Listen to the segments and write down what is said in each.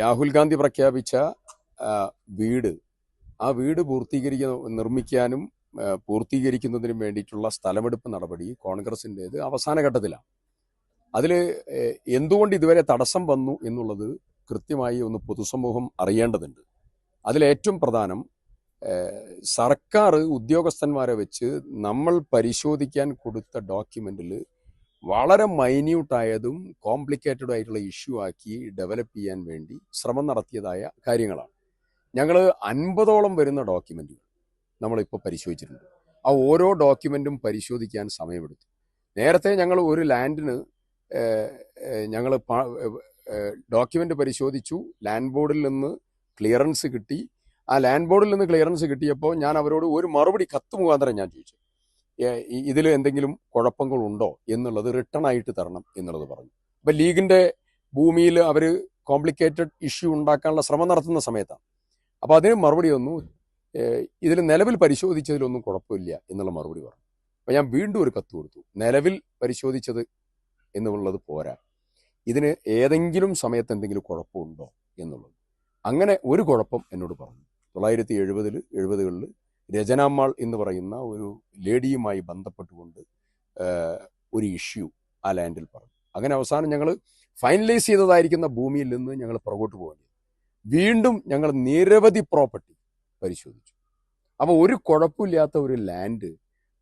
രാഹുൽ ഗാന്ധി പ്രഖ്യാപിച്ച വീട് ആ വീട് പൂർത്തീകരിക്കുന്ന നിർമ്മിക്കാനും പൂർത്തീകരിക്കുന്നതിനും വേണ്ടിയിട്ടുള്ള സ്ഥലമെടുപ്പ് നടപടി കോൺഗ്രസിന്റേത് അവസാന ഘട്ടത്തിലാണ്. അതിൽ എന്തുകൊണ്ട് ഇതുവരെ തടസ്സം വന്നു എന്നുള്ളത് കൃത്യമായി ഒന്ന് പൊതുസമൂഹം അറിയേണ്ടതുണ്ട്. അതിലേറ്റവും പ്രധാനം സർക്കാർ ഉദ്യോഗസ്ഥന്മാരെ വെച്ച് നമ്മൾ പരിശോധിക്കാൻ കൊടുത്ത ഡോക്യുമെന്റിൽ വളരെ മൈന്യൂട്ടായതും കോംപ്ലിക്കേറ്റഡ് ആയിട്ടുള്ള ഇഷ്യൂ ആക്കി ഡെവലപ്പ് ചെയ്യാൻ വേണ്ടി ശ്രമം നടത്തിയതായ കാര്യങ്ങളാണ്. ഞങ്ങൾ അൻപതോളം വരുന്ന ഡോക്യുമെന്റുകൾ നമ്മളിപ്പോൾ പരിശോധിച്ചിട്ടുണ്ട്. ആ ഓരോ ഡോക്യുമെന്റും പരിശോധിക്കാൻ സമയമെടുത്തു. നേരത്തെ ഞങ്ങൾ ഒരു ലാൻഡിന് ഞങ്ങൾ ഡോക്യുമെന്റ് പരിശോധിച്ചു. ലാൻഡ് ബോർഡിൽ നിന്ന് ക്ലിയറൻസ് കിട്ടി. ആ ലാൻഡ് ബോർഡിൽ നിന്ന് ക്ലിയറൻസ് കിട്ടിയപ്പോൾ ഞാൻ അവരോട് ഒരു മറുപടി കത്ത് മുഖാന്തരം ഞാൻ ചോദിച്ചു. ഇതിൽ എന്തെങ്കിലും കുഴപ്പങ്ങളുണ്ടോ എന്നുള്ളത് റിട്ടേൺ ആയിട്ട് തരണം എന്നുള്ളത് പറഞ്ഞു. അപ്പം ലീഗിന്റെ ഭൂമിയിൽ അവർ കോംപ്ലിക്കേറ്റഡ് ഇഷ്യൂ ഉണ്ടാക്കാനുള്ള ശ്രമം നടത്തുന്ന സമയത്താണ് അപ്പോൾ അതിന് മറുപടി ഒന്നും ഇതിൽ നിലവിൽ പരിശോധിച്ചതിലൊന്നും കുഴപ്പമില്ല എന്നുള്ള മറുപടി പറഞ്ഞു. അപ്പം ഞാൻ വീണ്ടും ഒരു കത്ത് കൊടുത്തു. നിലവിൽ പരിശോധിച്ചത് എന്നുള്ളത് പോരാ. ഇതിന് ഏതെങ്കിലും സമയത്ത് എന്തെങ്കിലും കുഴപ്പമുണ്ടോ എന്നുള്ളത്. അങ്ങനെ ഒരു കുഴപ്പം എന്നോട് പറഞ്ഞു. തൊള്ളായിരത്തി എഴുപതിൽ എഴുപതുകളിൽ രചനാമ്മാൾ എന്ന് പറയുന്ന ഒരു ലേഡിയുമായി ബന്ധപ്പെട്ടുകൊണ്ട് ഒരു ഇഷ്യൂ ആ ലാൻഡിൽ പറഞ്ഞു. അങ്ങനെ അവസാനം ഞങ്ങൾ ഫൈനലൈസ് ചെയ്തതായിരിക്കുന്ന ഭൂമിയിൽ നിന്ന് ഞങ്ങൾ പുറകോട്ട് പോകേണ്ടി വീണ്ടും ഞങ്ങൾ നിരവധി പ്രോപ്പർട്ടി പരിശോധിച്ചു. അപ്പോൾ ഒരു കുഴപ്പമില്ലാത്ത ഒരു ലാൻഡ്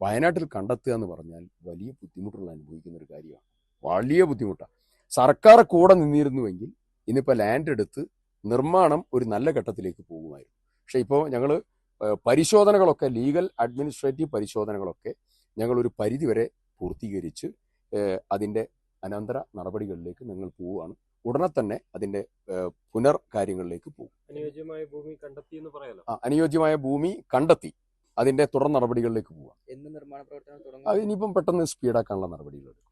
വയനാട്ടിൽ കണ്ടെത്തുക എന്ന് പറഞ്ഞാൽ വലിയ ബുദ്ധിമുട്ടുള്ള അനുഭവിക്കുന്ന ഒരു കാര്യമാണ്. വലിയ ബുദ്ധിമുട്ടാണ് സർക്കാർ കൂടെ നിന്നിരുന്നുവെങ്കിൽ ഇന്നിപ്പോൾ ലാൻഡ് എടുത്ത് നിർമ്മാണം ഒരു നല്ല ഘട്ടത്തിലേക്ക് പോകുമായിരുന്നു. പക്ഷേ ഇപ്പോൾ ഞങ്ങൾ പരിശോധനകളൊക്കെ ലീഗൽ അഡ്മിനിസ്ട്രേറ്റീവ് പരിശോധനകളൊക്കെ ഞങ്ങൾ ഒരു പരിധിവരെ പൂർത്തീകരിച്ച് അതിന്റെ അനന്തര നടപടികളിലേക്ക് ഞങ്ങൾ പോവുകയാണ്. ഉടനെ തന്നെ അതിന്റെ ഏഹ്, പുനർ കാര്യങ്ങളിലേക്ക് പോകും. അനുയോജ്യമായ ഭൂമി കണ്ടെത്തി എന്ന് പറയാലോ? ആ, അനുയോജ്യമായ ഭൂമി കണ്ടെത്തി അതിന്റെ തുടർ നടപടികളിലേക്ക് പോവാം എന്ന് നിർമ്മാണ പ്രവർത്തനം അത് തുടങ്ങും ഇനിയിപ്പം പെട്ടെന്ന് സ്പീഡാക്കാനുള്ള നടപടികളെടുക്കും.